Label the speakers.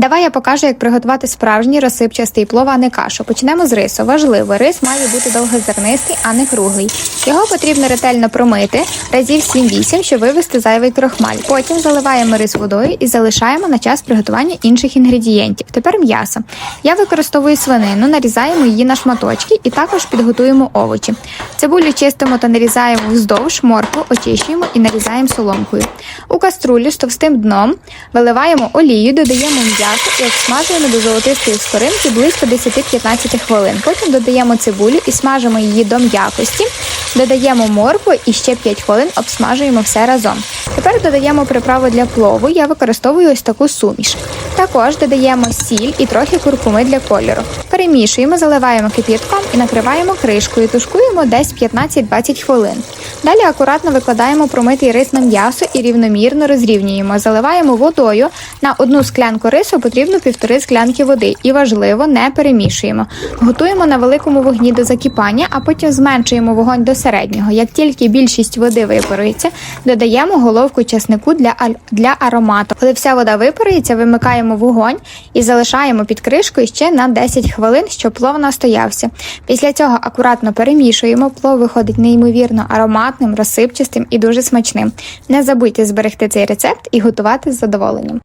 Speaker 1: Давай я покажу, як приготувати справжній розсипчастий плов, а не кашу. Почнемо з рису. Важливо, рис має бути довгозернистий, а не круглий. Його потрібно ретельно промити разів 7-8, щоб вивести зайвий крохмаль. Потім заливаємо рис водою і залишаємо на час приготування інших інгредієнтів. Тепер м'ясо. Я використовую свинину, нарізаємо її на шматочки і також підготуємо овочі. Цибулю чистимо та нарізаємо вздовж, моркву очищуємо і нарізаємо соломкою. У каструлю з товстим дном виливаємо олію, додаємо м'ясо і обсмажуємо до золотистої скоринки близько 10-15 хвилин. Потім додаємо цибулю і смажимо її до м'якості. Додаємо моркву і ще 5 хвилин обсмажуємо все разом. Тепер додаємо приправу для плову. Я використовую ось таку суміш. Також додаємо сіль і трохи куркуми для кольору. Перемішуємо, заливаємо кипітком і накриваємо кришкою. Тушкуємо десь 15-20 хвилин. Далі акуратно викладаємо промитий рис на м'ясо і рівномірно розрівнюємо. Заливаємо водою. На одну склянку рису потрібно півтори склянки води. І важливо, не перемішуємо. Готуємо на великому вогні до закипання, а потім зменшуємо вогонь до середнього. Як тільки більшість води випарується, додаємо головку часнику для, для аромату. Коли вся вода випарується, вимикаємо вогонь і залишаємо під кришкою ще на 10 хвилин, щоб плов настоявся. Після цього акуратно перемішуємо. Плов виходить неймовірно ароматним, розсипчастим і дуже смачним. Не забудьте зберегти цей рецепт і готувати з задоволенням.